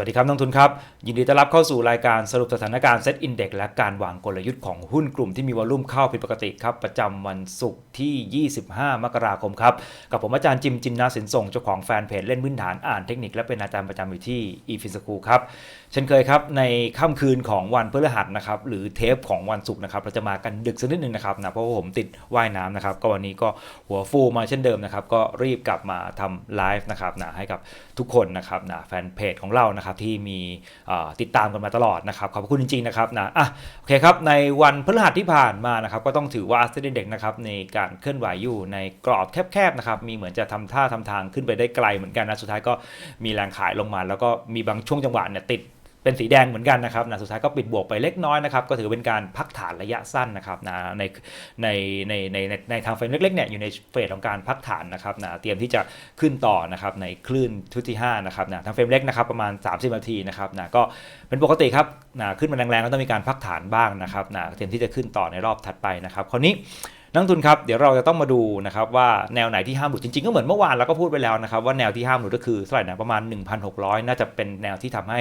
วัสดีครับนักทุนครับ ยินดีต้อนรับเข้าสู่รายการสรุปสถานการณ์เซ็ตอินเด็กและการวางกลยุทธ์ของหุ้นกลุ่มที่มีวอลุ่มเข้าผิดปกติครับ ประจำวันศุกร์ที่ 25 มกราคมครับ กับผมอาจารย์จิมจินนาสินส่งเจ้าของแฟนเพจเล่นพื้นฐานอ่านเทคนิคและเป็นอาจารย์ประจำอยู่ที่อีฟิสคูครับเช่นเคยครับในค่ำคืนของวันพฤหัสนะครับหรือเทปของวันศุกร์นะครับเราจะมากันดึกสักนิดนึงนะครับนะเพราะว่าผมติดว่ายน้ำนะครับก็วันนี้ก็หัวฟูมาเช่นเดิมนะครับก็รีบกลับมาทำไลฟ์นะครับนะให้กับทุกคนนะครับนะแฟนเพจของเรานะครับที่มีติดตามกันมาตลอดนะครับขอบคุณจริงๆนะครับนะอะโอเคครับในวันพฤหัสที่ผ่านมานะครับก็ต้องถือว่าเซ็นเด็กนะครับในการเคลื่อนไหวอยู่ในกรอบแคบๆนะครับมีเหมือนจะทำท่าทำทางขึ้นไปได้ไกลเหมือนกันนะสุดท้ายก็มีแรงขายลงมา แล้วก็มีบางช่วงจังหวะเนี่ยติด เป็นสีแดงเหมือนกันนะครับนะสุดท้ายก็ปิดบวกไปเล็กน้อยนะครับก็ถือเป็นการพักฐานระยะสั้นนะครับนะในในในในในในทางเฟรมเล็กๆเนี่ยอยู่ในเฟสของการพักฐานนะครับนะเตรียมที่จะขึ้นต่อนะครับในคลื่นทุตที่5นะครับนะทางเฟรมเล็กนะครับประมาณ 30นาทีนะครับนะก็เป็นปกติครับนะขึ้นมาแรงๆก็ต้องมีการพักฐานบ้างนะครับนะเตรียมที่จะขึ้นต่อในรอบถัดไปนะครับคราวนี้ นักทุนครับเดี๋ยวเราจะต้องมาดูนะครับว่าแนวไหนที่ห้ามหลุดจริงๆ ก็เหมือนเมื่อวานเราก็พูดไปแล้วนะครับว่าแนวที่ห้ามหลุดก็คือเท่าไหร่นะประมาณ 1,600 น่าจะเป็นแนวที่ทำให้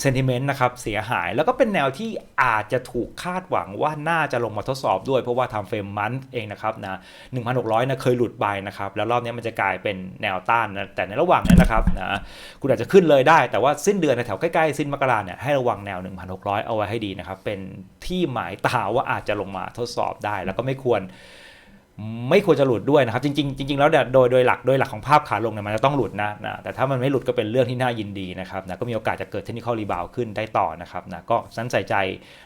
เซนติเมนต์นะครับเสียหาย แล้วก็เป็นแนวที่อาจจะถูกคาดหวังว่าน่าจะลงมาทดสอบด้วย เพราะว่าทำเฟรมมันเองนะครับนะ1,600นะเคยหลุดไปนะครับแล้วรอบนี้มันจะกลายเป็นแนวต้านนะแต่ในระหว่างนั้นนะครับนะคุณอาจจะขึ้นเลยได้ แต่ว่าสิ้นเดือนในแถวใกล้ๆสิ้นมกราเนี่ยให้ระวังแนว 1,600 เอาไว้ให้ดีนะครับเป็นที่หมายตาว่าอาจจะลงมาทดสอบได้ แล้วก็ไม่ควร ไม่ควรจะหลุดด้วยนะครับ จริงๆจริงๆแล้วเนี่ยโดยโดยหลักโดยหลักของภาพขาลงเนี่ยมันจะต้องหลุดนะนะแต่ถ้ามันไม่หลุดก็เป็นเรื่องที่น่ายินดีนะครับนะก็มีโอกาสจะเกิดเทคนิคอลรีบาวขึ้นได้ต่อนะครับนะก็สั้นใส่ใจ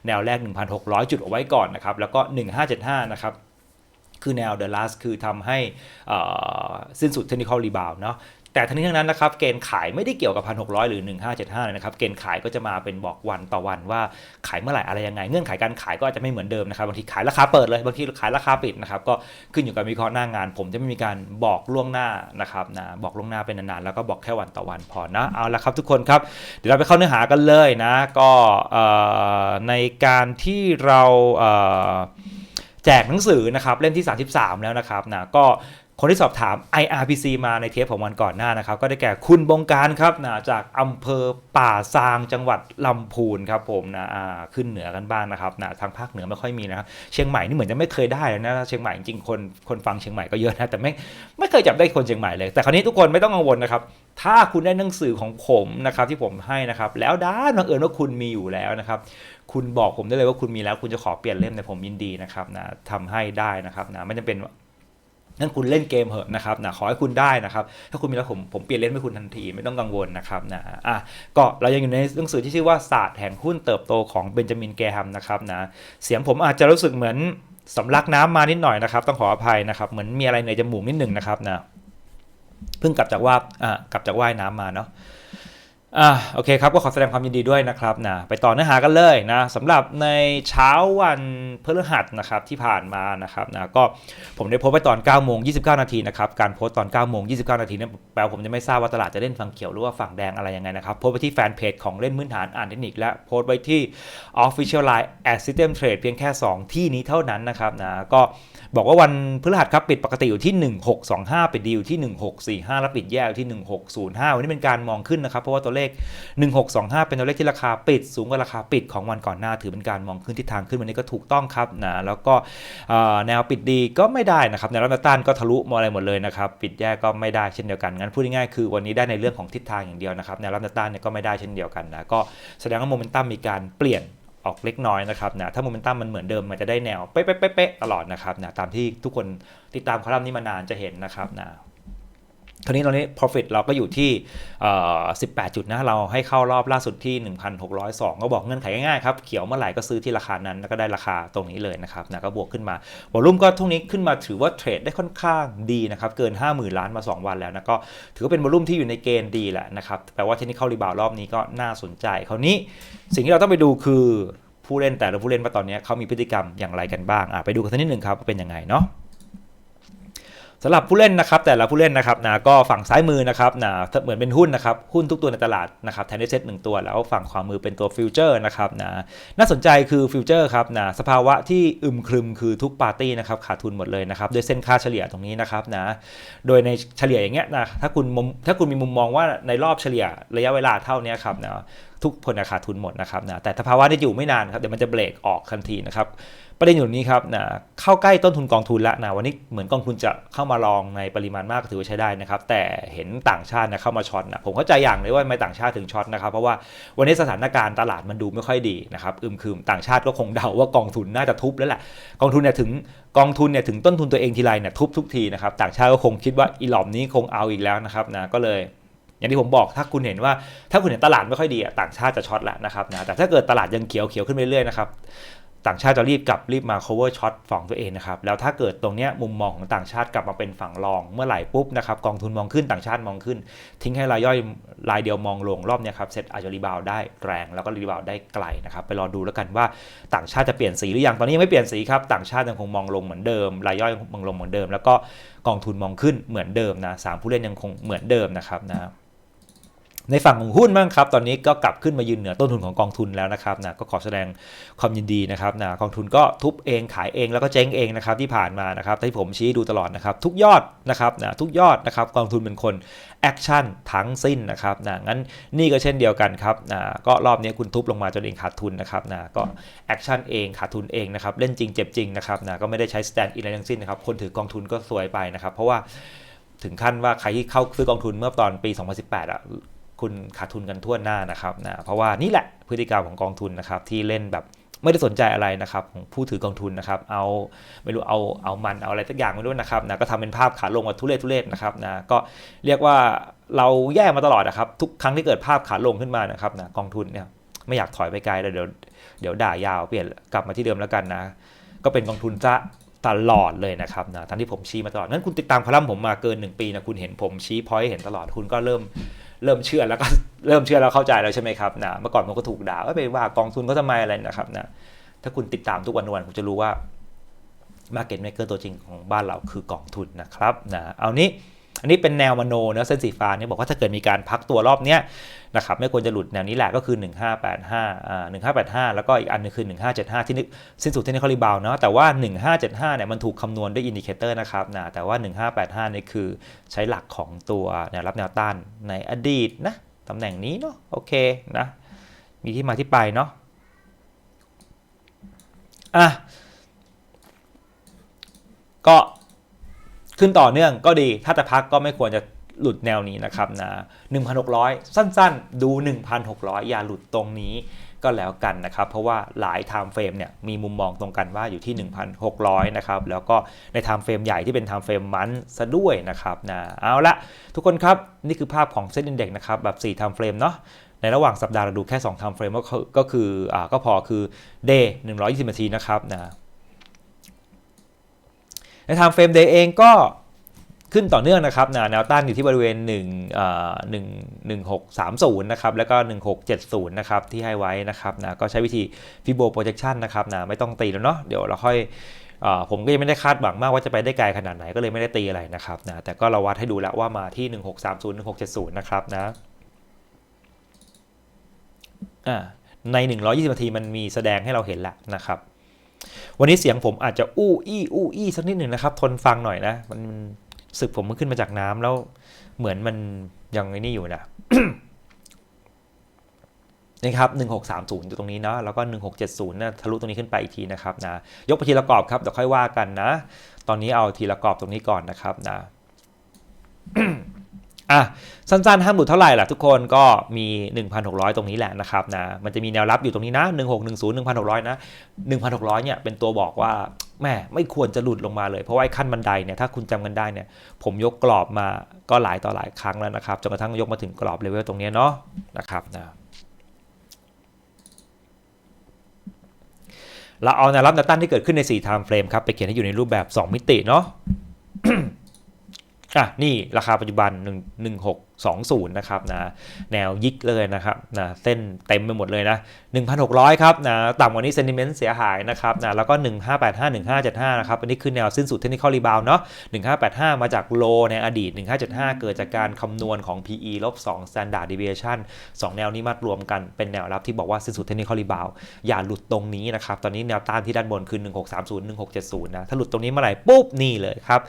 แนวแรก 1,600 จุดเอาไว้ก่อนนะครับ แล้วก็ 1575 นะครับคือแนว The Last คือทำให้อ่อสิ้นสุดเทคนิคอลรีบาวเนาะ แต่ทั้งนี้ทั้งนั้นนะครับเกณฑ์ขายไม่ได้เกี่ยวกับ 1,600 หรือ 1575เลยนะครับเกณฑ์ขายก็จะมาเป็นบอกวันต่อวันว่าขายเมื่อไหร่อะไรยังไง เงื่อนไขการขายก็อาจจะไม่เหมือนเดิมนะครับบางทีขายราคาเปิดเลยบางทีขายราคาปิดนะครับก็ขึ้นอยู่กับวิเคราะห์หน้างาน ผมจะไม่มีการบอกล่วงหน้านะครับนะบอกล่วงหน้าเป็นนานๆแล้วก็บอกแค่วันต่อวันพอนะเอาละครับทุกคนครับเดี๋ยวเราไปเข้าเนื้อหากันเลยนะก็ในการที่เราแจกหนังสือนะครับเล่มที่ 33 แล้วนะครับนะก็ คนที่สอบถาม IRPC มาในเทปของวันก่อนหน้านะครับ ก็ได้แก่คุณบงการครับนะจากอำเภอป่าซางจังหวัดลำพูนครับผมนะขึ้นเหนือกันบ้างนะครับนะทางภาคเหนือไม่ค่อยมีนะครับเชียงใหม่นี่เหมือนจะไม่เคยได้เลยนะเชียงใหม่จริงๆคนคนฟังเชียงใหม่ก็เยอะนะแต่ไม่ไม่เคยจับได้คนเชียงใหม่เลย แต่คราวนี้ทุกคนไม่ต้องกังวลนะครับถ้าคุณได้หนังสือของผมนะครับที่ผมให้นะครับแล้วด้านบังเอิญว่าคุณมีอยู่แล้วนะครับคุณบอกผมได้เลยว่าคุณมีแล้วคุณจะขอเปลี่ยนเล่มเนี่ยผมยินดีนะครับนะทำให้ได้นะครับนะไม่จำเป็น นั่นคุณเล่นเกมเหอะนะครับนะขอให้คุณได้นะครับ ถ้าคุณมีแล้วผมผมเปลี่ยนเล่นให้คุณทันทีไม่ต้องกังวลนะครับนะอะก็เรายังอยู่ในหนังสือที่ชื่อว่าศาสตร์แห่งหุ้นเติบโตของเบนจามินแกรแฮมนะครับนะเสียงผมอาจจะรู้สึกเหมือนสำลักน้ำมานิดหน่อยนะครับ ต้องขออภัยนะครับเหมือนมีอะไรในจมูกนิดหนึ่งนะครับนะเพิ่งกลับจากว่าอ่ากลับจากว่ายน้ำมาเนาะ อ่าโอเคครับก็ขอแสดงความยินดีด้วยนะครับนะไปต่อเนื้อหากันเลยนะสำหรับในเช้าวันพฤหัสนะครับที่ผ่านมานะครับนะก็ผมได้โพสต์ไปตอน9โมง29 นาทีนะครับการโพสต์ตอน9โมง29 นาทีเนี่ยแปลว่าผมจะไม่ทราบว่าตลาดจะเล่นฝั่งเขียวหรือว่าฝั่งแดงอะไรยังไงนะครับโพสต์ไปที่แฟนเพจของเล่นพื้นฐานอ่านเทคนิคและโพสต์ไว้ที่ Official Line at System Trade เพียงแค่ 2 ที่นี้เท่านั้นนะครับนะก็ บอกว่าวันพฤหัสครับปิดปกติอยู่ที่ 1625 ปิดดีอยู่ที่ 1645 แล้วปิดแย่อยู่ที่ 1605 วันนี้เป็นการมองขึ้นนะครับ เพราะว่าตัวเลข 1625 เป็นตัวเลขที่ราคาปิดสูงกว่าราคาปิดของวันก่อนหน้า ถือเป็นการมองขึ้นทิศทางขึ้นวันนี้ก็ถูกต้องครับนะแล้วก็แนวปิดดีก็ไม่ได้นะครับแนวรับต้านก็ทะลุมาอะไรหมดเลยนะครับปิดแย่ก็ไม่ได้เช่นเดียวกันงั้นพูดง่ายๆคือวันนี้ได้ในเรื่องของทิศทางอย่างเดียวนะครับแนวรับต้านเนี่ยก็ไม่ได้เช่นเดียวกันนะก็แสดงว่าโมเมนตัมมีการเปลี่ยน ออกเล็กน้อยนะครับนะถ้าโมเมนตัมมันเหมือนเดิมมันจะได้แนวเป๊ะๆๆตลอดนะครับนะตามที่ทุกคนติดตามคอลัมน์นี้มานานจะเห็นนะครับนะ คราวนี้ตอนนี้ profit เราก็อยู่ที่ 18 จุดนะ เราให้เข้ารอบล่าสุดที่ 1,602 ก็บอกเงื่อนไขง่ายๆครับ เขียวเมื่อไหร่ก็ซื้อที่ราคานั้น แล้วก็ได้ราคาตรงนี้เลยนะครับนะก็บวกขึ้นมาวอลุ่มก็ทุกนี้ขึ้นมาถือว่าเทรดได้ค่อนข้างดีนะครับ เกิน 50,000 ล้านมา 2 วันแล้วนะ ก็ถือว่าเป็นวอลุ่มที่อยู่ในเกณฑ์ดีแหละนะครับ แปลว่าเทคนิคอลรีบาวรอบนี้ก็น่าสนใจ คราวนี้สิ่งที่เราต้องไปดูคือผู้เล่นแต่ละผู้เล่นว่าตอนนี้เขามีพฤติกรรมอย่างไรกันบ้างไปดูกันสักนิดหนึ่งครับเป็นยังไงเนาะ สำหรับผู้เล่นนะครับแต่ละผู้เล่นนะครับนะก็ฝั่งซ้ายมือนะครับนะเหมือนเป็นหุ้นนะครับหุ้นทุกตัวในตลาดนะครับแทนที่เซ็ตหนึ่งตัว แล้วฝั่งขวามือเป็นตัวฟิวเจอร์นะครับนะน่าสนใจคือฟิวเจอร์ครับนะสภาวะที่อึมครึมคือทุกปาร์ตี้นะครับขาดทุนหมดเลยนะครับด้วยเส้นค่าเฉลี่ยตรงนี้นะครับนะโดยในเฉลี่ยอย่างเงี้ยนะถ้าคุณมุมถ้าคุณมีมุมมองว่าในรอบเฉลี่ยระยะเวลาเท่านี้ครับนะ ทุกคนนะขาดทุนหมดนะครับนะแต่สภาวะนี้อยู่ไม่นานครับเดี๋ยวมันจะเบรกออกทันทีนะครับประเด็นอยู่นี้ครับนะเข้าใกล้ต้นทุนกองทุนล้วนะวันนี้เหมือนกองทุนจะเข้ามาลองในปริมาณมากก็ถือว่าใช้ได้นะครับ แต่เห็นต่างชาตินะเข้ามาช็อตนะผมเข้าใจอย่างเลยว่าทำไม่ต่างชาติถึงช็อตนะครับ เพราะว่าวันนี้สถานการณ์ตลาดมันดูไม่ค่อยดีนะครับอึมครึมต่างชาติก็คงเดาว่ากองทุนน่าจะทุบแล้วแหละกองทุนเนี่ยถึงกองทุนเนี่ยถึงต้นทุนตัวเองทีไรเนี่ยทุบทุกทีนะครับต่างชาติก็คงคิดว่าอีหลอมนี้คงเอาอีกแล้วนะครับนะก็เลย อย่างที่ผมบอกถ้าคุณเห็นว่าถ้าคุณเห็นตลาดไม่ค่อยดีอะต่างชาติจะช็อตแล้วนะครับนะแต่ถ้าเกิดตลาดยังเขียวเขียวขึ้นไปเรื่อยนะครับต่างชาติจะรีบกลับรีบมา cover ช็อตฝั่งตัวเองนะครับแล้วถ้าเกิดตรงนี้มุมมองของต่างชาติกลับมาเป็นฝั่งรอง เมื่อไหร่ปุ๊บนะครับกองทุนมองขึ้นต่างชาติมองขึ้น ทิ้งให้รายย่อยรายเดียวมองลงรอบนี้ครับเซ็ตอาจจะรีบาวได้แรงแล้วก็รีบาวได้ไกลนะครับไปรอดูแล้วกันว่าต่างชาติจะเปลี่ยนสีหรือยังตอนนี้ยังไม่เปลี่ยนสีครับต่างชาติยังคงมองลงเหมือนเดิมรายย่อยมองลงเหมือนเดิม แล้วก็กองทุนมองขึ้นเหมือนเดิมนะสามผู้เล่นยังคงเหมือนเดิมนะครับนะ ในฝั่งของหุ้นบ้างครับ ตอนนี้ก็กลับขึ้นมายืนเหนือต้นทุนของกองทุนแล้วนะครับนะก็ขอแสดงความยินดีนะครับนะกองทุนก็ทุบเองขายเองแล้วก็เจ๊งเองนะครับที่ผ่านมานะครับที่ผมชี้ดูตลอดนะครับทุกยอดนะครับนะทุกยอดนะครับกองทุนเป็นคนแอคชั่นทั้งสิ้นนะครับนะงั้นนี่ก็เช่นเดียวกันครับนะก็รอบนี้คุณทุบลงมาจนเองขาดทุนนะครับนะก็แอคชั่นเองขาดทุนเองนะครับเล่นจริงเจ็บจริงนะครับนะก็ไม่ได้ใช้สแตนด์อินอะไรทั้งสิ้นนะครับคนถือกองทุนก็สวยไปนะครับ เพราะว่าถึงขั้นว่าใครที่เข้าซื้อกองทุนเมื่อตอนปี 2018อะ คุณขาดทุนกันทั่วหน้านะครับนะเพราะว่านี่แหละพฤติกรรมของกองทุนนะครับที่เล่นแบบไม่ได้สนใจอะไรนะครับของผู้ถือกองทุนนะครับ เอาไม่รู้เอาเอามันเอาอะไรสักอย่างไม่รู้นะครับนะก็ทำเป็นภาพขาลงว่าทุเรศทุเรศนะครับนะก็เรียกว่าเราแย่มาตลอดนะครับทุกครั้งที่เกิดภาพขาลงขึ้นมานะครับนะกองทุนเนี่ยไม่อยากถอยไปไกลเลยเดี๋ยวเดี๋ยวด่ายาวเปลี่ยนกลับมาที่เดิมแล้วกันนะ ก็เป็นกองทุนจะตลอดเลยนะครับนะทั้งที่ผมชี้มาตลอดงั้นคุณติดตามคอลัมน์ผมมาเกิน 1 ปีนะคุณเห็นผมชี้พอยต์เห็นตลอดคุณก็เริ่ม เริ่มเชื่อแล้วก็เริ่มเชื่อแล้วเข้าใจแล้วใช่ไหมครับนะเมื่อก่อนผมก็ถูกด่าว่าไปว่ากองทุนก็ทำไมอะไรนะครับนะถ้าคุณติดตามทุกวันวันคุณจะรู้ว่า Market Maker ตัวจริงของบ้านเราคือกองทุนนะครับนะเอานี้ อันนี้เป็นแนวมโนเนะเส้นสีฟ้าเนี่ยบอกว่าถ้าเกิดมีการพักตัวรอบเนี้ยนะครับไม่ควรจะหลุดแนวนี้แหละก็คือ 1585อ่า1585 แล้วก็อีกอันนึงคือ 1575 ที่นึกสิ้นสุดที่นี่เขารีบาวเนาะแต่ว่า 1575เนี่ยมันถูกคำนวณด้วยอินดิเคเตอร์นะครับนะแต่ว่า 1585เนี่ยคือใช้หลักของตัวแนวรับแนวต้านในอดีตนะตำแหน่งนี้เนาะโอเคนะมีที่มาที่ไปเนาะอะก็ ขึ้นต่อเนื่องก็ดี ถ้าจะพักก็ไม่ควรจะหลุดแนวนี้นะครับนะ1,600 สั้นๆ ดู 1,600 อย่าหลุดตรงนี้ก็แล้วกันนะครับ เพราะว่าหลาย time frame เนี่ยมีมุมมองตรงกันว่าอยู่ที่ 1,600 นะครับ แล้วก็ใน time frame ใหญ่ที่เป็น time frame มันซะด้วยนะครับนะเอาละทุกคนครับ นี่คือภาพของเซ็นดินเด็กนะครับแบบ 4 time frame เนาะในระหว่างสัปดาห์เราดูแค่ 2 time frame ก็คือก็คืออ่าก็พอคือ day 120 นาทีนะครับนะ ใน time frame day เองก็ขึ้นต่อเนื่องนะครับแนวต้านอยู่ที่บริเวณ1เอ่อ1 1630นะครับแล้วก็ 1670นะครับที่ให้ไว้นะครับนะก็ใช้วิธี Fibo projection นะครับนะไม่ต้องตีแล้วเนาะเดี๋ยวเราค่อยผมก็ยังไม่ได้คาดหวังมากว่าจะไปได้ไกลขนาดไหนก็เลยไม่ได้ตีอะไรนะครับนะแต่ก็เราวัดให้ดูแล้วว่ามาที่ 1630 1670นะครับนะใน 120 นาทีมันมีแสดงให้เราเห็นแล้วนะครับ วันนี้เสียงผมอาจจะอู้อี้อู้อี้สักนิดหนึ่งนะครับ ทนฟังหน่อยนะ มันสึกผมมันขึ้นมาจากน้ำแล้วเหมือนมันยังไอ้นี่อยู่นะนะครับ1630อยู่ตรงนี้เนาะแล้วก็ 1670นะทะลุตรงนี้ขึ้นไปอีกทีนะครับนะยกไปทีละกรอบครับเดี๋ยวค่อยว่ากันนะ ตอนนี้เอาทีละกรอบตรงนี้ก่อนนะครับนะ อะสั้นๆห้ามหลุดเท่าไหร่ล่ะทุกคนก็มี 1,600 ตรงนี้แหละนะครับนะมันจะมีแนวรับอยู่ตรงนี้นะ 1610 1,600 นะ 1,600 เนี่ยเป็นตัวบอกว่าแม่ไม่ควรจะหลุดลงมาเลย เพราะว่าขั้นบันไดเนี่ยถ้าคุณจำกันได้เนี่ยผมยกกรอบมาก็หลายต่อหลายครั้งแล้วนะครับจนกระทั่งยกมาถึงกรอบเลเวลตรงนี้เนาะนะครับนะเราเอาแนวรับแนวต้านที่เกิดขึ้นใน4 time frame ครับไปเขียนให้อยู่ในรูปแบบ 2 มิติเนาะ อะนี่ราคาปัจจุบัน1 1620 นะครับนะแนวยิกเลยนะครับนะเส้นเต็มไปหมดเลยนะ 1,600 ครับนะต่ำกว่านี้เซนติเมนต์เสียหายนะครับนะแล้วก็ 1585 1575 นะครับ อันนี้คือแนวสิ้นสุดเทคนิคอลรีบาวเนาะ1585 มาจากโลในอดีต 1575 เกิดจากการคำนวณของ PE ลบ2 standard deviation 2 แนวนี้มารวมกันเป็นแนวรับที่บอกว่าสิ้นสุดเทคนิคอลรีบาวอย่าหลุดตรงนี้นะครับตอนนี้แนวต้านที่ด้านบนคือ 1630 1670 นะถ้าหลุดตรงนี้เมื่อไหร่ปุ๊บนี่เลยครับ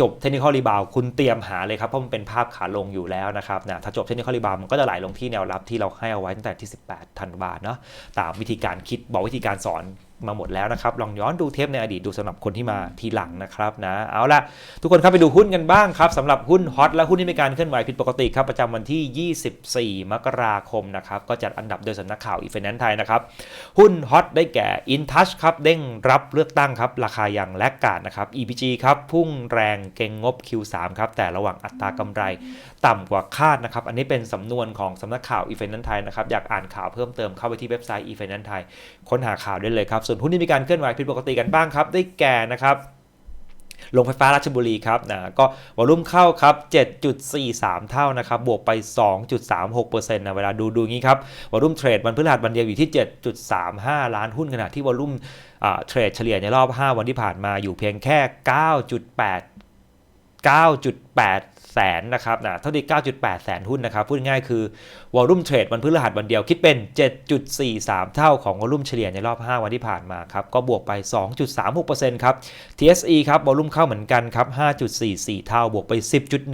จบเทคนิคอลรีบาวคุณเตรียมหาเลยครับ เพราะมันเป็นภาพขาลงอยู่แล้วนะครับนะถ้าจบเทคนิคอลรีบาวมันก็จะไหลลงที่แนวรับที่เราให้เอาไว้ตั้งแต่ที่ 18 ธันวาเนาะตามวิธีการคิดบอกวิธีการสอน มาหมดแล้วนะครับ ลองย้อนดูเทปในอดีตดูสำหรับคนที่มาทีหลังนะครับนะเอาละทุกคนครับไปดูหุ้นกันบ้างครับสำหรับหุ้นฮอตและหุ้นที่มีการเคลื่อนไหวผิดปกติครับประจำวันที่ 24 มกราคมนะครับก็จัดอันดับโดยสำนักข่าวอีเฟนแนนไทยนะครับหุ้นฮอตได้แก่ InTouch ครับเด้งรับเลือกตั้งครับราคาย่างแลกกาดนะครับ EPG ครับพุ่งแรงเก่งงบ Q3 ครับแต่ระหว่างอัตรากำไรต่ำกว่าคาดนะครับอันนี้เป็นสำนวนของสำนักข่าว e f i n a n c e ไทยนะครับอยากอ่านข่าวเพิ่มเติมเข้าไปที่เว็บไซต์ e f i n a n c e ไทยค้นหาข่าวได้เลยครับส่วนหุ้นที่มีการเคลื่อนไหวผิดปกติกันบ้างครับได้แก่นะครับโรงไฟฟ้าราชบุรีครับนะก็วอลุ่มเข้าครับ 7.43 เท่านะครับ บวกไป 2.36%นะเวลาดูดูงี้ครับวอลุ่มเทรดวันพฤหัสวันเดียวอยู่ที่ 7.35 ล้านหุ้นขณะที่วอลุ่มเทรดเฉลี่ยในรอบ 5 วันที่ผ่านมาอยู่เพียงแค่ 9.8 9.8 แสนนะครับนะเท่าที่9.8 แสนหุ้นนะครับ พูดง่ายคือวอลุ่มเทรดวันพฤหัสวันเดียวคิดเป็น 7.43 เท่าของวอลุ่มเฉลี่ยในรอบ 5 วันที่ผ่านมาครับ ก็บวกไป 2.36%ครับ TSE ครับวอลุ่มเข้าเหมือนกันครับ 5.44 เท่าบวกไป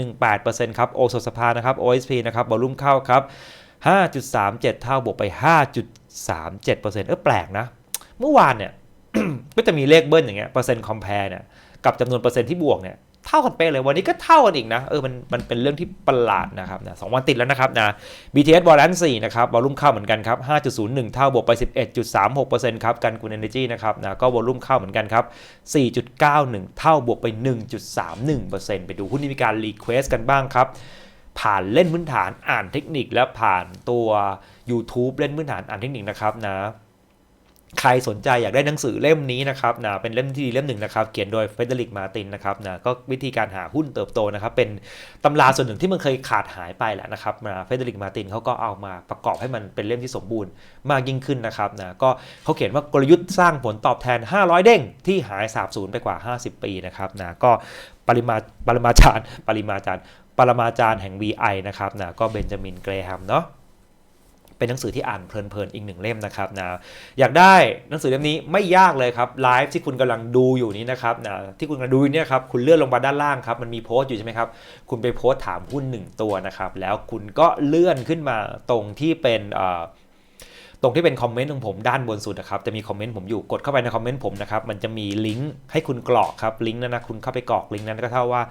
10.18%ครับโอโซสภานะครับ OSP นะครับวอลุ่มเข้าครับ 5.37 เท่าบวกไป 5.37%เออแปลกนะ เมื่อวานเนี่ยก็จะมีเลขเบิ้ลอย่างเงี้ยเปอร์เซ็นต์คอมเพลเนี่ยกับจำนวนเปอร์เซ็นต์ที่บวกเนี่ย เท่ากันเป๊ะเลยวันนี้ก็เท่ากันอีกนะเออมันมันเป็นเรื่องที่ประหลาดนะครับนะสองวันติดแล้วนะครับนะ BTS บอล n น4นะครับวอลุ่มเข้าเหมือนกันครับ 5.01 เท่าบวกไป 11.36%ครับกันกุลเอเนจีนะครับนะก็วอลุ่มเข้าเหมือนกันครับ 4.91 เท่าบวกไป 1.31%ไปดูหุ้นที่มีการรีเควสกันบ้างครับผ่านเล่นพื้นฐานอ่านเทคนิคและผ่านตัว YouTube เล่นพื้นฐานอ่านเทคนิคนะครับนะ ใครสนใจอยากได้หนังสือเล่มนี้นะครับนะเป็นเล่มที่ดีเล่มหนึ่งนะครับ เขียนโดยเฟเดริกมาตินนะครับนะก็วิธีการหาหุ้นเติบโตนะครับ เป็นตำราส่วนหนึ่งที่มันเคยขาดหายไปแหละนะครับนะเฟเดริกมาตินเขาก็เอามาประกอบให้มันเป็นเล่มที่สมบูรณ์มากยิ่งขึ้นนะครับนะก็เขาเขียนว่ากลยุทธ์สร้างผลตอบแทน 500 เด้งที่หายสาบสูญไปกว่า 50 ปีนะครับนะก็ปริมาปริมาจารย์ปริมาจารย์ปรมาจารย์แห่ง VI นะครับนะก็เบนจามินเกรแฮมเนาะ เป็นหนังสือที่อ่านเพลินๆอีกหนึ่งเล่มนะครับนะอยากได้หนังสือเล่มนี้ไม่ยากเลยครับไลฟ์ที่คุณกำลังดูอยู่นี้นะครับนะที่คุณกำลังดูเนี่ยครับคุณเลื่อนลงมาด้านล่างครับมันมีโพสต์อยู่ใช่ไหมครับคุณไปโพสต์ถามหุ้นหนึ่งตัวนะครับแล้วคุณก็เลื่อนขึ้นมาตรงที่เป็น ตรงที่เป็นคอมเมนต์ของผมด้านบนสุดนะครับจะมีคอมเมนต์ผมอยู่กดเข้าไปในคอมเมนต์ผมนะครับมันจะมีลิงก์ให้คุณกรอกครับลิงก์นั้นนะคุณเข้าไปกรอกลิงก์นั้นก็เท่าว่า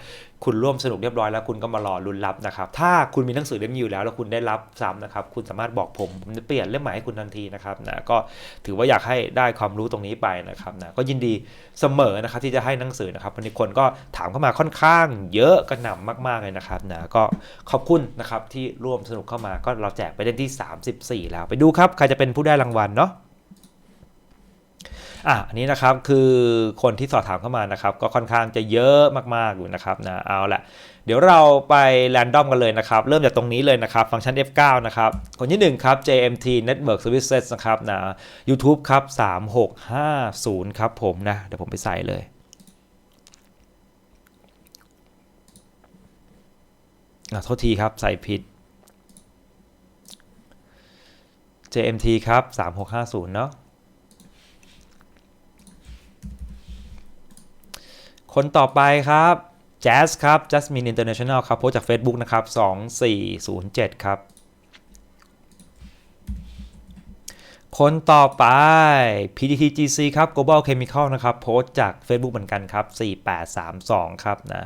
คุณร่วมสนุกเรียบร้อยแล้วคุณก็มารอลุ้นรับนะครับถ้าคุณมีหนังสือเล่มนี้อยู่แล้วแล้วคุณได้รับซ้ำนะครับคุณสามารถบอกผมผมจะเปลี่ยนเล่มใหม่ให้คุณทันทีนะครับนะก็ถือว่าอยากให้ได้ความรู้ตรงนี้ไปนะครับนะก็ยินดีเสมอนะครับที่จะให้หนังสือนะครับวันนี้คนก็ถามเข้ามาค่อนข้าง เยอะกระหน่ำมากๆเลยนะครับนะก็ขอบคุณนะครับที่ร่วมสนุกเข้ามาก็เราแจกไปเล่นที่ 34 แล้วไปดูครับใครจะเป็นผู้ได้รางวัลเนาะอะอันนี้นะครับคือคนที่สอบถามเข้ามานะครับ ก็ค่อนข้างจะเยอะมากๆอยู่นะครับนะเอาละเดี๋ยวเราไปแรนดอมกันเลยนะครับ เริ่มจากตรงนี้เลยนะครับ ฟังก์ชัน F9 นะครับ คนที่1ครับ JMT Network Services นะครับนะ YouTube ครับ 3650 ครับผมนะ เดี๋ยวผมไปใส่เลยอะโทษทีครับ ใส่ผิด JMT ครับ 3650 เนาะคนต่อไปครับแจ๊สครับ Jasmine International ครับโพสจาก Facebook นะครับ 2407 ครับ คนต่อไป PTTGC ครับ Global Chemical นะครับ โพสจาก Facebook เหมือนกันครับ 4832 ครับนะ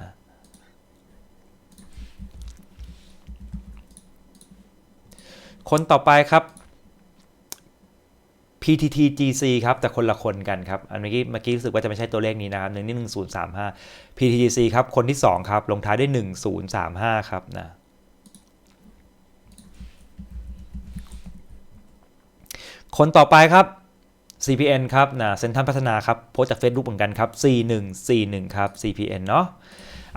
คนต่อไปครับ PTTGC ครับ แต่คนละคนกันครับ อันเมื่อกี้เมื่อกี้รู้สึกว่าจะไม่ใช่ตัวเลขนี้นะครับหนึ่งนี่หนึ่งศูนย์สามห้า PTTGC ครับคนที่2ครับลงท้ายด้วย1035ครับนะคนต่อไปครับ CPN ครับนะเซ็นทรัลพัฒนาครับโพสจาก Facebook เหมือนกันครับ 4141 ครับ CPN เนาะ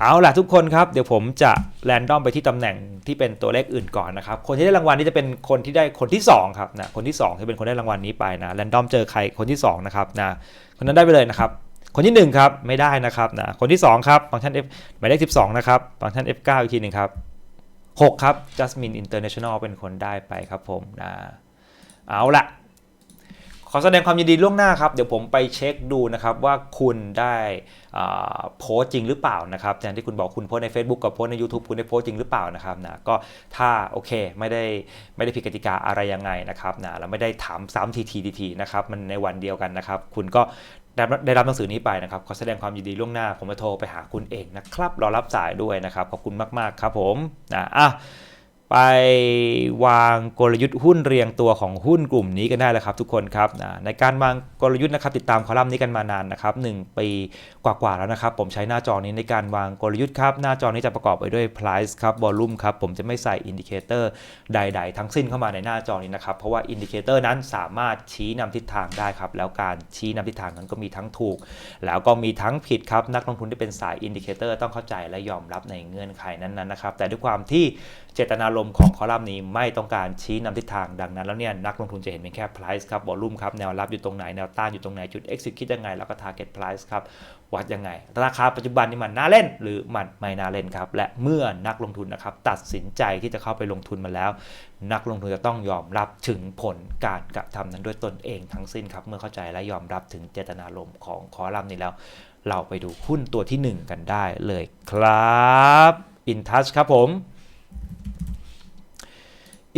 เอาล่ะทุกคนครับ เดี๋ยวผมจะแรนดอมไปที่ตำแหน่งที่เป็นตัวเลขอื่นก่อนนะครับ คนที่ได้รางวัลนี้จะเป็นคนที่ได้คนที่2ครับนะคนที่2ที่เป็นคนได้รางวัลนี้ไปนะแรนดอมเจอใครคนที่2นะครับนะคนนั้นได้ไปเลยนะครับ คนที่1ครับไม่ได้นะครับนะคนที่2ครับฟังก์ชัน F หมายเลข12นะครับฟังก์ชัน F9 อีกทีหนึ่งครับ6ครับ Jasmine International เป็นคนได้ไปครับผมนะเอาละ อแสดงความยินดีล่วงหน้าครับ เดี๋ยวผมไปเช็คดูนะครับว่าคุณได้โพสต์จริงหรือเปล่านะครับอย่างที่คุณบอกคุณโพสใน Facebook กับโพสใน YouTube คุณได้โพสต์จริงหรือเปล่านะครับนะก็ถ้าโอเคไม่ได้ไม่ได้ผิดกติกาอะไรยังไงนะครับนะเราไม่ได้ถามซ้ำทีทีทีนะครับมันในวันเดียวกันนะครับ คุณก็ได้รับได้รับหนังสือนี้ไปนะครับขอแสดงความยินดีล่วงหน้า ผมจะโทรไปหาคุณเองนะครับรอรับสายด้วยนะครับขอบคุณมากๆครับผมนะอะ ไปวางกลยุทธ์หุ้นเรียงตัวของหุ้นกลุ่มนี้กันได้แล้วครับทุกคนครับในการวางกลยุทธ์นะครับติดตามคอลัมน์นี้กันมานานนะครับ1ปีกว่าๆแล้วนะครับผมใช้หน้าจอนี้ในการวางกลยุทธ์ครับหน้าจอนี้จะประกอบไปด้วย price ครับ volume ครับผมจะไม่ใส่อินดิเคเตอร์ใด ๆ ทั้งสิ้นเข้ามาในหน้าจอนี้นะครับเพราะว่าอินดิเคเตอร์นั้นสามารถชี้นำทิศทางได้ครับแล้วการชี้นำทิศทางนั้นก็มีทั้งถูก แล้วก็มีทั้งผิดครับนักลงทุนที่เป็นสายอินดิเคเตอร์ต้องเข้าใจและยอมรับในเงื่อนไขนั้นๆนะครับแต่ด้วยความที่ เจตนารมณ์ของคอลัมน์นี้ไม่ต้องการชี้นำทิศทางดังนั้นแล้วเนี่ยนักลงทุนจะเห็นเป็นแค่ price ครับ volume ครับ แนวรับอยู่ตรงไหน แนวต้านอยู่ตรงไหน จุด exit คิดยังไง แล้วก็ target price ครับ วัดยังไง ราคาปัจจุบันนี่มันน่าเล่น หรือมันไม่น่าเล่นครับ และเมื่อนักลงทุนนะครับตัดสินใจที่จะเข้าไปลงทุนมาแล้ว นักลงทุนจะต้องยอมรับถึงผลการกระทำนั้นด้วยตนเองทั้งสิ้นครับเมื่อเข้าใจและยอมรับถึงเจตนารมณ์ของคอลัมน์นี้แล้ว เราไปดูหุ้นตัวที่ 1 กันได้เลยครับ InTouch ครับผม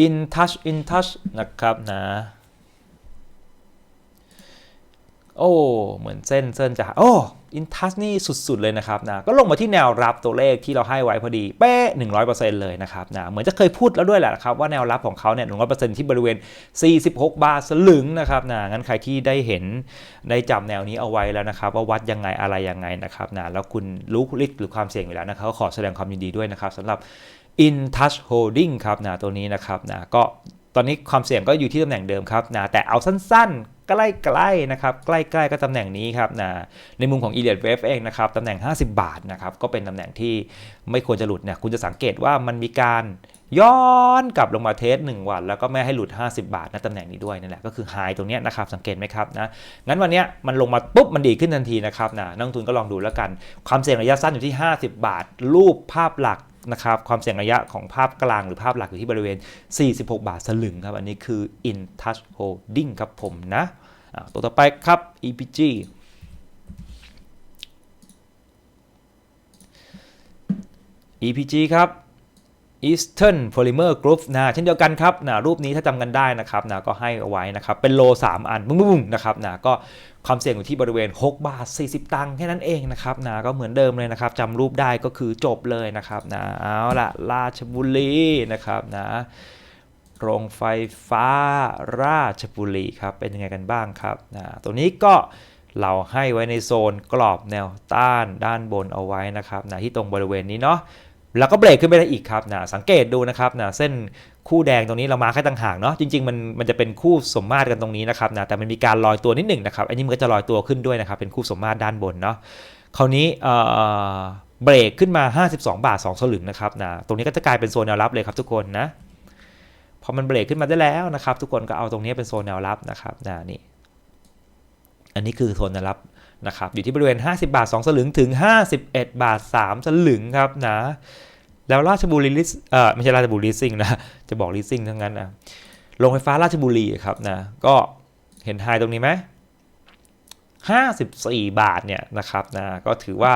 In Touch In Touch นะครับนะโอ้เหมือนเส้นเส้นจะโอ้อินทัสนี่สุด ๆ เลยนะครับนะก็ลงมาที่แนวรับตัวเลขที่เราให้ไว้พอดี เป๊ะ 100%เลยนะครับนะเหมือนจะเคยพูดแล้วด้วยแหละนะครับ ว่าแนวรับของเขาเนี่ย100%ที่บริเวณ 46 บาทสลึงนะครับนะงั้นใครที่ได้เห็นได้จำแนวนี้เอาไว้แล้วนะครับ ว่าวัดยังไงอะไรยังไงนะครับนะแล้วคุณรู้ลิกหรือความเสี่ยงอยู่แล้วนะครับก็ขอแสดงความยินดีด้วยนะครับสำหรับ In Touch Holding ครับนะตัวนี้นะครับนะก็ตอนนี้ความเสี่ยงก็อยู่ที่ตำแหน่งเดิมครับนะแต่เอาสั้นๆใกล้ๆนะครับใกล้ๆก็ตำแหน่งนี้ครับนะในมุมของ e l i o t Wave เองนะครับตำแหน่ง 50 บาทนะครับก็เป็นตำแหน่งที่ไม่ควรจะหลุดเนี่ยคุณจะสังเกตว่ามันมีการย้อนกลับลงมาเทส 1 วัน แล้วก็ไม่ให้หลุด 50 บาทนะตำแหน่งนี้ด้วยนั่นแหละก็คือไฮตรงนี้นะครับสังเกตไหมครับนะงั้นวันนี้มันลงมาปุ๊บมันดีขึ้นทันทีนะครับนะนักลงทุนก็ลองดูแล้วกัน ความเสี่ยงระยะสั้นอยู่ที่ 50 บาท รูปภาพหลัก นะครับความเสี่ยงระยะของภาพกลางหรือภาพหลักอยู่ที่บริเวณ 46 บาทสลึงครับ อันนี้คือ In Touch Holding ครับผมนะตัวต่อไปครับ EPG EPG ครับ Eastern Polymer Group นะเช่นเดียวกันครับนะรูปนี้ถ้าจำกันได้นะครับนะก็ให้เอาไว้นะครับ เป็นโล 3 อันบุ้งๆนะครับนะก็ ความเสี่ยงอยู่ที่บริเวณ 6 บาท 40 ตังค์แค่นั้นเองนะครับนะก็เหมือนเดิมเลยนะครับจำรูปได้ก็คือจบเลยนะครับนะเอาละราชบุรีนะครับนะโรงไฟฟ้าราชบุรีครับเป็นยังไงกันบ้างครับนะตัวนี้ก็เราให้ไว้ในโซนกรอบแนวต้านด้านบนเอาไว้นะครับนะที่ตรงบริเวณนี้เนาะ แล้วก็เบรกขึ้นไปได้อีกครับนะสังเกตดูนะครับนะเส้นคู่แดงตรงนี้เรามาแค่ต่างหากเนาะจริงๆมันมันจะเป็นคู่สมมาตรกันตรงนี้นะครับนะแต่มันมีการลอยตัวนิดหนึ่งนะครับอันนี้มันก็จะลอยตัวขึ้นด้วยนะครับเป็นคู่สมมาตรด้านบนเนาะคราวนี้เบรกขึ้นมา 52 บาท 2 สลึงนะครับนะตรงนี้ก็จะกลายเป็นโซนแนวรับเลยครับทุกคนนะพอมันเบรกขึ้นมาได้แล้วนะครับ ทุกคนก็เอาตรงนี้เป็นโซนแนวรับนะครับนะนี่อันนี้คือโซนแนวรับ นะครับอยู่ที่บริเวณ 50 บาท 2 สลึงถึง 51 บาท 3 สลึงครับนะแล้วราชบุรีลิสเอ่อไม่ใช่ราชบุรีลิสซิ่งนะจะบอกลิสซิ่งทั้งนั้นนะโรงไฟฟ้าราชบุรีครับนะก็เห็นไฮตรงนี้ไหม54 บาทเนี่ยนะครับนะก็ถือว่า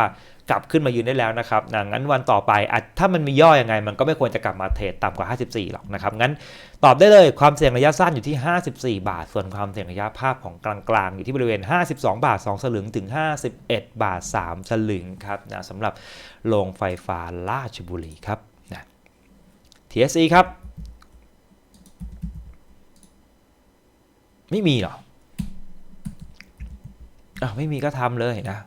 กลับขึ้นมายืนได้แล้วนะครับนะงั้นวันต่อไปอถ้ามันมีย่อยังไง มันก็ไม่ควรจะกลับมาเทรดต่ำกว่า 54 หรอกนะครับ งั้นตอบได้เลยความเสี่ยงระยะสั้นอยู่ที่ 54 บาท ส่วนความเสี่ยงระยะภาพของกลางๆ อยู่ที่บริเวณ 52 บาท 2 สลึงถึง 51 บาท 3 สลึงครับนะสำหรับโรงไฟฟ้าราชบุรีครับนะ TSE ครับ ไม่มีหรออ้าวไม่มีก็ทำเลยนะ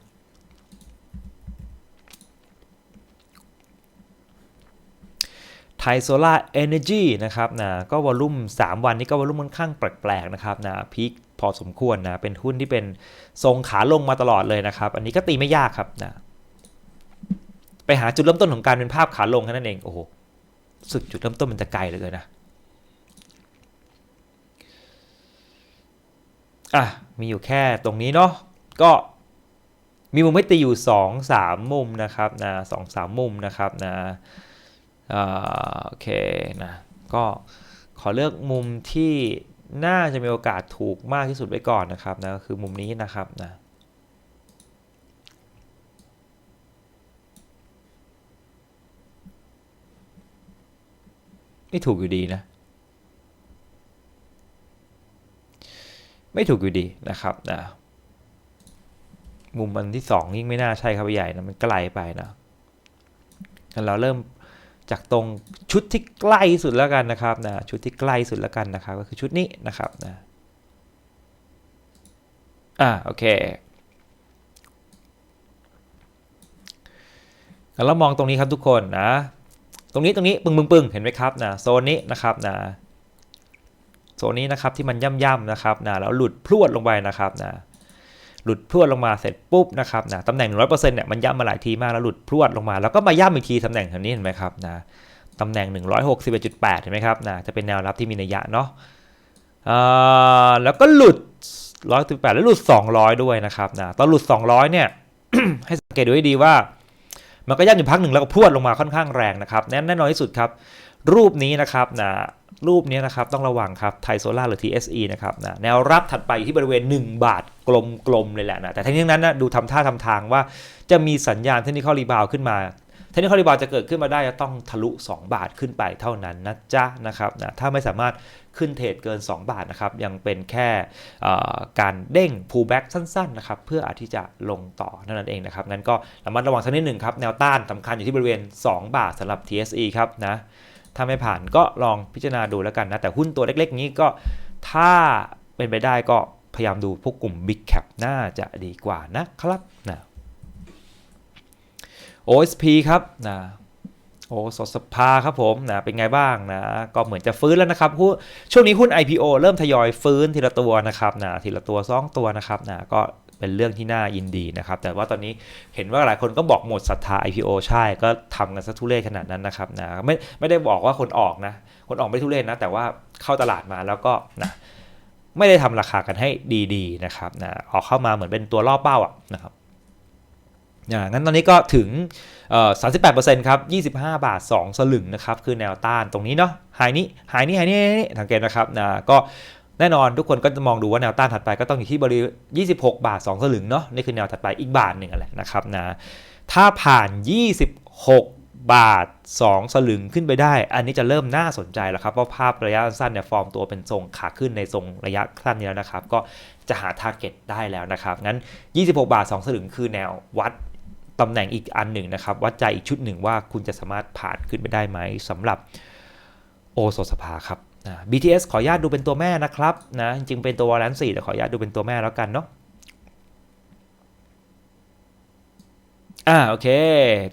ทยโซล่าเอเนจีนะครับนะก็วอลุ่ม 3 วันนี้ก็วอลุ่มค่อนข้างแปลกๆนะครับนะพีคพอสมควรนะเป็นหุ้นที่เป็นทรงขาลงมาตลอดเลยนะครับ อันนี้ก็ตีไม่ยากครับนะไปหาจุดเริ่มต้นของการเป็นภาพขาลงแค่นั้นเองโอ้โหสึกจุดเริ่มต้นมันจะไกลเลยนะอะมีอยู่แค่ตรงนี้เนาะก็มีมุมให้ตีอยู่ 2 3 มุมนะครับนะสองสามมุมนะครับนะ โอเคนะก็ขอเลือกมุมที่น่าจะมีโอกาสถูกมากที่สุดไว้ก่อนนะครับนะก็คือมุมนี้นะครับนะไม่ถูกอยู่ดีนะ ไม่ถูกอยู่ดีนะครับนะมุมมันที่สองยิ่งไม่น่าใช่ครับใหญ่นะมันไกลไปนะงั้นเราเริ่ม จากตรงชุดที่ใกล้สุดแล้วกันนะครับนะชุดที่ใกล้สุดแล้วกันนะครับ ก็คือชุดนี้นะครับนะอ่าโอเคงั้นเรามองตรงนี้ครับทุกคนนะ ตรงนี้ตรงนี้ปึ้งปึ้งปึ้งเห็นไหมครับนะโซนนี้นะครับนะโซนนี้นะครับที่มันย่ำๆนะครับนะแล้วหลุดพรวดลงไปนะครับนะ หลุดพรวดลงมาเสร็จปุ๊บนะครับนะตำแหน่ง 100%เนี่ยมันย่ำมาหลายทีมากแล้วหลุดพรวดลงมา แล้วก็มาย่ำอีกทีตำแหน่งแถวนี้เห็นไหมครับนะตำแหน่ง 161.8 เห็นไหมครับนะจะเป็นแนวรับที่มีนัยยะเนาะอ่าแล้วก็หลุด 118 แล้วหลุด 200 ด้วยนะครับนะตอนหลุด 200 เนี่ยให้สังเกตดูให้ดีว่า มันก็ย่ำอยู่พักหนึ่งแล้วก็พรวดลงมาค่อนข้างแรงนะครับแน่นอนที่สุดครับ รูปนี้นะครับนะ รูปนี้นะครับต้องระวังครับไทยโซล่าหรือ TSE นะครับนะแนวรับถัดไปอยู่ที่บริเวณ 1 บาทกลมๆเลยแหละนะแต่ทั้งนี้ทั้งนั้นนะดูทำท่าทำทางว่าจะมีสัญญาณเทคนิคอลรีบาวขึ้นมาเทคนิคอลรีบาวจะเกิดขึ้นมาได้จะต้องทะลุ 2 บาทขึ้นไปเท่านั้นนะจ๊ะนะครับนะถ้าไม่สามารถขึ้นเทรดเกิน 2 บาทนะครับยังเป็นแค่การเด้ง pullback สั้นๆนะครับเพื่ออาจที่จะลงต่อนั่นเองนะครับงั้นก็ระมัดระวังสักนิดหนึ่งครับแนวต้านสำคัญอยู่ที่บริเวณ 2 บาทสำหรับ TSE ครับนะ ถ้าไม่ผ่านก็ลองพิจารณาดูแล้วกันนะ แต่หุ้นตัวเล็กๆนี้ก็ถ้าเป็นไปได้ก็พยายามดูพวกกลุ่ม Big Cap น่าจะดีกว่านะครับนะ OSP ครับนะโอสถสภาครับผมนะเป็นไงบ้างนะก็เหมือนจะฟื้นแล้วนะครับช่วงนี้หุ้น IPO เริ่มทยอยฟื้นทีละตัวนะครับนะทีละตัวสองตัวนะครับนะก็ เป็นเรื่องที่น่ายินดีนะครับ แต่ว่าตอนนี้เห็นว่าหลายคนก็บอกหมดศรัทธา IPO ใช่ก็ทำกันซะทุเรศขนาดนั้นนะครับนะไม่ไม่ได้บอกว่าคนออกนะ คนออกไม่ทุเรศนะ แต่ว่าเข้าตลาดมาแล้วก็นะไม่ได้ทำราคากันให้ดีๆนะครับนะออกเข้ามาเหมือนเป็นตัวล่อเป้าอะนะครับอย่างั้นตอนนี้ก็ถึงสามสิบแปดเปอร์เซ็นต์ครับยี่สิบห้าบาทสองสลึงนะครับ คือแนวต้านตรงนี้เนาะหายนี้หายนี้หายนี้สังเกตนะครับนะก็ แน่นอนทุกคนก็จะมองดูว่าแนวต้านถัดไปก็ต้องอยู่ที่บริ26 บาท 2 สลึงเนาะนี่คือแนวถัดไปอีกบาทหนึ่งอะไรนะครับนะถ้าผ่าน 26 บาท 2 สลึงขึ้นไปได้ อันนี้จะเริ่มน่าสนใจแล้วครับเพราะภาพระยะสั้นเนี่ยฟอร์มตัวเป็นทรงขาขึ้นในทรงระยะสั้นนี้แล้วนะครับ ก็จะหาทาร์เก็ตได้แล้วนะครับงั้น 26 บาท 2 สลึงคือแนววัดตำแหน่งอีกอันหนึ่งนะครับ วัดใจอีกชุดหนึ่งว่าคุณจะสามารถผ่านขึ้นไปได้ไหมสำหรับโอโซสภาครับ BTS ขออนุญาตดูเป็นตัวแม่นะครับนะจริงเป็นตัววอลเลนสี่แต่ขออนุญาตดูเป็นตัวแม่แล้วกันเนาะอ่าโอเค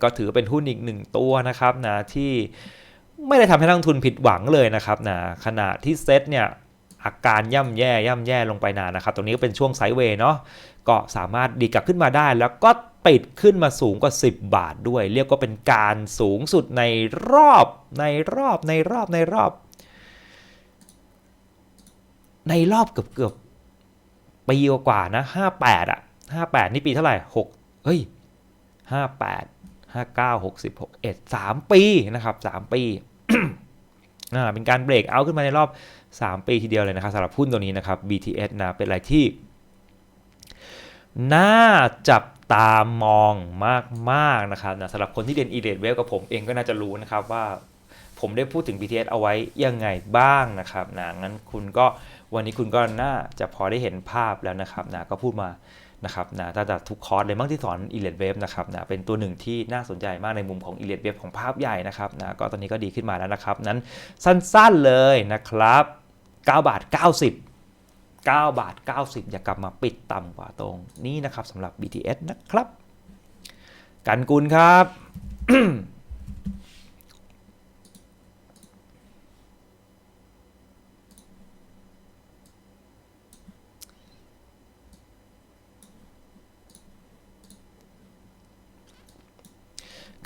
ก็ถือเป็นหุ้นอีกหนึ่งตัวนะครับนะที่ไม่ได้ทำให้นักลงทุนผิดหวังเลยนะครับนะขณะที่เซ็ตเนี่ยอาการย่ำแย่ย่ำแย่ลงไปนานนะครับตรงนี้ก็เป็นช่วงไซด์เวย์เนาะก็สามารถดีกลับขึ้นมาได้แล้วก็ปิดขึ้นมาสูงกว่า 10 บาทด้วย เรียกว่าเป็นการสูงสุดในรอบในรอบในรอบในรอบ ในรอบเกือบเกือบปีกว่านะห้าแปดอะห้าแปดนี่ปีเท่าไหร่หกเฮ้ยห้าแปดห้าเก้าหกสิบหกเอ็ดสามปีนะครับสามปีอ่าเป็นการเบรกเอาขึ้นมาในรอบ 3 ปีทีเดียวเลยนะครับสำหรับหุ้นตัวนี้นะครับ BTS นะเป็นอะไรที่ น่าจับตามองมากๆนะครับนะสำหรับคนที่เรียน e l a t e Wave กับผมเองก็น่าจะรู้นะครับว่าผมได้พูดถึง BTS เอาไว้ยังไงบ้างนะครับนะงั้นคุณก็ วันนี้คุณก็น่าจะพอได้เห็นภาพแล้วนะครับนะก็พูดมานะครับนะถ้าจะทุกคอร์สเลยมั้งที่สอน e l a t e Wave นะครับนะเป็นตัวหนึ่งที่น่าสนใจมากในมุมของ e l a t e Wave ของภาพใหญ่นะครับนะก็ตอนนี้ก็ดีขึ้นมาแล้วนะครับ นั้นสั้นๆเลยนะครับ 9 บาท 90 9 บาท 90 อย่ากลับมาปิดต่ำกว่าตรงนี้นะครับสำหรับ BTS นะครับ กันกุลครับ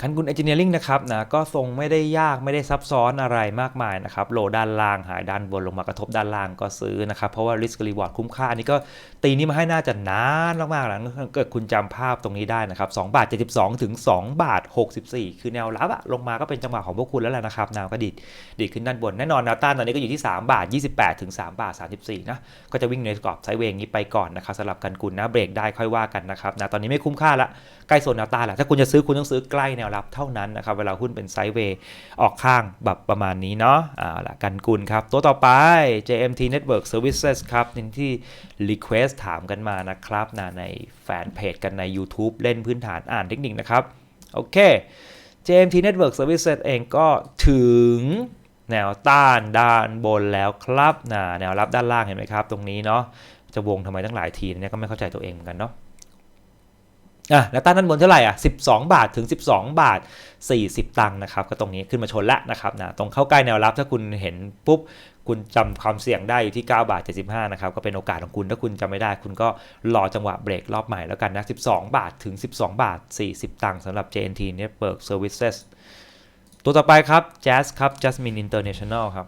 คันกุลเอนจิเนียริงนะครับนะก็ทรงไม่ได้ยากไม่ได้ซับซ้อนอะไรมากมายนะครับโลด้านล่างหายด้านบนลงมากระทบด้านล่างก็ซื้อนะครับ เพราะว่า risk reward คุ้มค่าอันนี้ก็ตีนี้มาให้น่าจะนานมากๆแล้วถ้าเกิดคุณจำภาพตรงนี้ได้นะครับ2บาท 72 ถึง 2 บาท 64 คือแนวรับอะลงมาก็เป็นจังหวะของพวกคุณแล้วแหละนะครับแนวก็ดีดดีดขึ้นด้านบนแน่นอนแนวต้านตอนนี้ก็อยู่ที่ 3 บาท 28 ถึง 3 บาท 34 นะก็จะวิ่งในกรอบไซด์เวย์นี้ไปก่อนนะครับสำหรับกันกุลนะเบรกได้ค่อยว่ากันนะครับนะตอนนี้ไม่คุ้มค่าละ ใกล้โซนแนวต้านแหล้วถ้าคุณจะซื้อคุณต้องซื้อใกล้แนวรับเท่านั้นนะครับเวลาหุ้นเป็นไซด์เวย์ออกข้างแบบประมาณนี้เนาะอ่าละกันกุลครับ ตัวต่อไป JMT Network Services ครับที่ Request ถามกันมานะครับนะในแฟนเพจกันใน YouTube เล่นพื้นฐานอ่านเทคนิคนะครับ โอเค JMT Network Services เองก็ถึงแนวต้านด้านบนแล้วครับนะแนวรับด้านล่างเห็นไหมครับ ตรงนี้เนาะจะวงทำไมตั้งหลายทีเนี่ยก็ไม่เข้าใจตัวเองเหมือนกันเนาะ อะแล้วต้านด้านบนเท่าไหร่อะ12 บาทถึง 12 บาท 40 ตังค์นะครับ ก็ตรงนี้ขึ้นมาชนละนะครับนะตรงเข้าใกล้แนวรับถ้าคุณเห็นปุ๊บคุณจำความเสี่ยงได้อยู่ที่ 9 บาท 75 นะครับ ก็เป็นโอกาสของคุณ ถ้าคุณจำไม่ได้ คุณก็รอจังหวะเบรกรอบใหม่แล้วกันนะ 12 บาทถึง 12 บาท 40 ตังค์สำหรับ JNT Network Services ตัวต่อไปครับ Jazz ครับ Jasmine International ครับ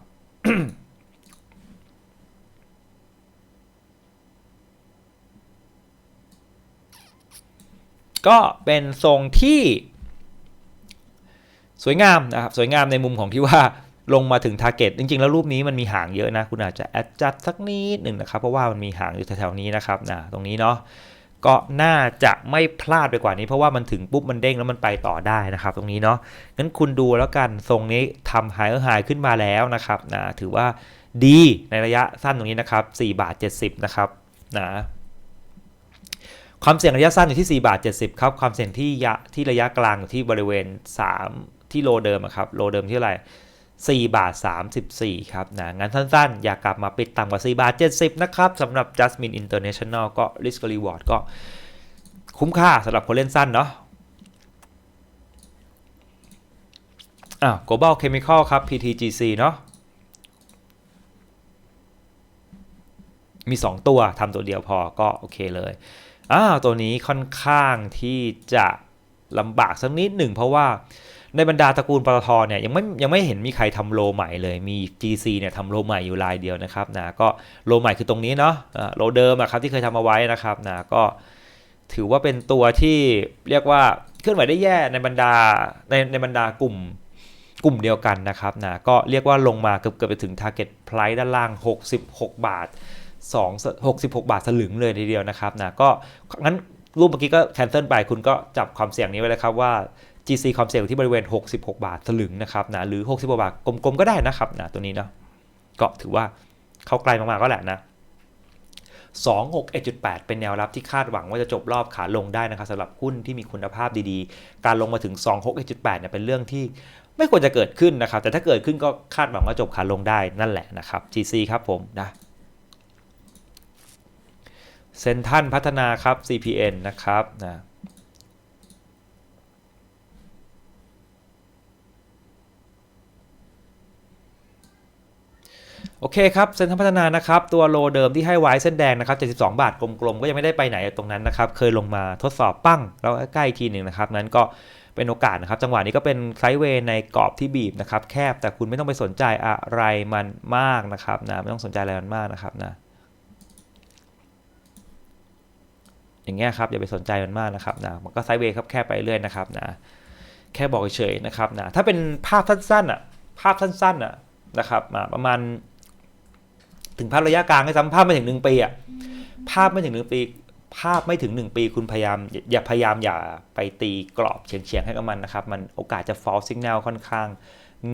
ก็เป็นทรงที่สวยงามนะครับสวยงามในมุมของที่ว่าลงมาถึง t a r g e t จริงๆ แล้วรูปนี้มันมีหางเยอะนะ คุณอาจจะ adjust สักนิดหนึ่งนะครับ เพราะว่ามันมีหางอยู่แถวๆนี้นะครับนะตรงนี้เนาะก็น่าจะไม่พลาดไปกว่านี้ เพราะว่ามันถึงปุ๊บมันเด้งแล้วมันไปต่อได้นะครับ ตรงนี้เนาะงั้นคุณดูแล้วกันทรงนี้ทำ higher high ขึ้นมาแล้วนะครับนะถือว่าดีในระยะสั้นตรงนี้นะครับ4บาท70นะครับนะ ความเสี่ยงระยะสั้นอยู่ที่ 4 บาท 70 ครับ ความเสี่ยงที่ยะที่ระยะกลางอยู่ที่บริเวณ 3 ที่โลเดิมครับ โลเดิมที่เท่าไร4 บาท 34 ครับนะงั้นสั้นๆ อยากกลับมาปิดต่ำกว่า 4 บาท 70 นะครับสำหรับ Jasmine International ก็ Risk Reward ก็คุ้มค่าสำหรับคนเล่นสั้นเนาะอ้า Global Chemical ครับ PTGC เนาะมี 2 ตัวทำตัวเดียวพอก็โอเคเลย อ้าวตัวนี้ค่อนข้างที่จะลำบากสักนิดหนึ่งเพราะว่าในบรรดาตระกูลปตทเนี่ยยังไม่ยังไม่เห็นมีใครทำโลใหม่เลยมี GC เนี่ยทำโลใหม่อยู่รายเดียวนะครับนะก็โลใหม่คือตรงนี้เนาะโลเดิมอะครับที่เคยทำเอาไว้นะครับนะก็ถือว่าเป็นตัวที่เรียกว่าเคลื่อนไหวได้แย่ในบรรดาในในบรรดากลุ่มกลุ่มเดียวกันนะครับนะก็เรียกว่าลงมาเกือบเกือบไปถึง target price ด้านล่าง 66 บาท 2 66 บาทสลึงเลยทีเดียวนะครับนะก็งั้นรูปเมื่อกี้ก็แคนเซิลไปคุณก็จับความเสี่ยงนี้ไว้เลยครับว่า GC ความเสี่ยงที่บริเวณ 66 บาทสลึงนะครับนะหรือ60บาทกลมๆก็ได้นะครับนะตัวนี้เนาะก็ถือว่าเข้าใกล้มากๆก็แหละนะ261.8 เป็นแนวรับที่คาดหวังว่าจะจบรอบขาลงได้นะครับสำหรับหุ้นที่มีคุณภาพดีๆ การลงมาถึง 261.8เนี่ยเป็นเรื่องที่ไม่ควรจะเกิดขึ้นนะครับ แต่ถ้าเกิดขึ้นก็คาดหวังว่าจบขาลงได้นั่นแหละนะครับ GC ครับผมนะ เซนทันพัฒนาครับ CPN นะครับนะโอเคครับเซ็นทรัลพัฒนานะครับตัวโลเดิมที่ให้ไว้เส้นแดงนะครับ 72 บาทกลมๆ ก็ยังไม่ได้ไปไหนตรงนั้นนะครับ เคยลงมาทดสอบปั้ง แล้วใกล้ทีหนึ่งนะครับ นั้นก็เป็นโอกาสนะครับ จังหวะนี้ก็เป็นไซด์เวย์ในกรอบที่บีบนะครับ แคบแต่คุณไม่ต้องไปสนใจอะไรมันมากนะครับนะไม่ต้องสนใจอะไรมันมากนะครับนะ อย่างเงี้ยครับอย่าไปสนใจมันมากนะครับนะมันก็ไซด์เวย์ครับแคบไปเรื่อยนะครับนะแค่บอกเฉยๆนะครับนะถ้าเป็นภาพสั้นๆอะภาพสั้นๆอะนะครับประมาณ ถึงภาพระยะกลางให้ซ้ำภาพไม่ถึงหนึ่งปีอะภาพไม่ถึงหนึ่งปีภาพไม่ถึง 1 ปีคุณพยายามอย่าพยายามอย่าไปตีกรอบเฉียงๆให้กับมันนะครับ มันโอกาสจะ fall signal ค่อนข้าง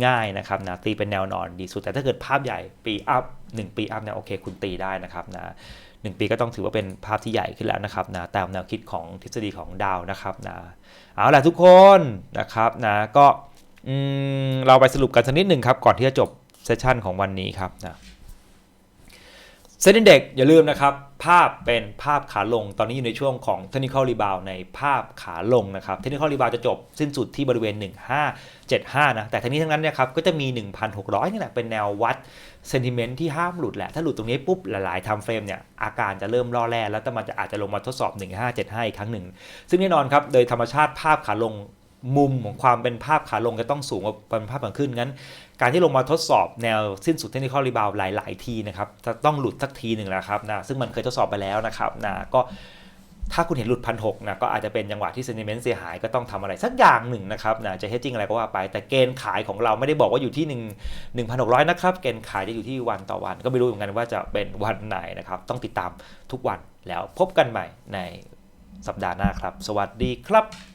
ง่ายนะครับนะตีเป็นแนวนอนดีสุด แต่ถ้าเกิดภาพใหญ่ปีอัพ1ปีอัพเนี่ยโอเค คุณตีได้นะครับนะ หปีก็ต้องถือว่าเป็นภาพที่ใหญ่ขึ้นแล้วนะครับนะตามแนวคิดของทฤษฎีของดาวนะครับนะเอาล่ะทุกคนนะครับนะก็เราไปสรุปกันสักนิดหนึ่งครับ ก่อนที่จะจบเซสชันของวันนี้ครับนะเซ็นดิเด็กอย่าลืมนะครับ ภาพเป็นภาพขาลงตอนนี้อยู่ในช่วงของเทคนิคอลรีบาวในภาพขาลงนะครับเทคนิคอลรีบาวจะจบสิ้นสุดที่บริเวณ 1575 นะ แต่ทั้งนี้ทั้งนั้นเนี่ยครับก็จะมี 1,600 นี่แหละเป็นแนววัด เซนติเมนต์ที่ห้ามหลุดแหละ ถ้าหลุดตรงนี้ปุ๊บ หลายๆทำเฟรมเนี่ย อาการจะเริ่มล่อแร่แล้วแต่มันจะอาจจะลงมาทดสอบ 1575 อีกครั้งหนึ่ง ซึ่งแน่นอนครับ โดยธรรมชาติภาพขาลงมุมของความเป็นภาพขาลงจะต้องสูงกว่าเป็นภาพขาขึ้นงั้น การที่ลงมาทดสอบแนวสิ้นสุดเทคนิคอลรีบาวหลาย ๆ ทีนะครับจะต้องหลุดสักทีหนึ่งแล้วครับนะซึ่งมันเคยทดสอบไปแล้วนะครับนะก็ ถ้าคุณเห็นหลุดพันหกนะก็อาจจะเป็นจังหวะที่เซนิเมนต์เสียหายก็ต้องทำอะไรสักอย่างหนึ่งนะครับนะจะเฮดจิ้งอะไรก็ว่าไป แต่เกณฑ์ขายของเราไม่ได้บอกว่าอยู่ที่1 1,600นะครับเกณฑ์ขายจะอยู่ที่วันต่อวัน ก็ไม่รู้เหมือนกันว่าจะเป็นวันไหนนะครับ ต้องติดตามทุกวันแล้วพบกันใหม่ในสัปดาห์หน้าครับ สวัสดีครับ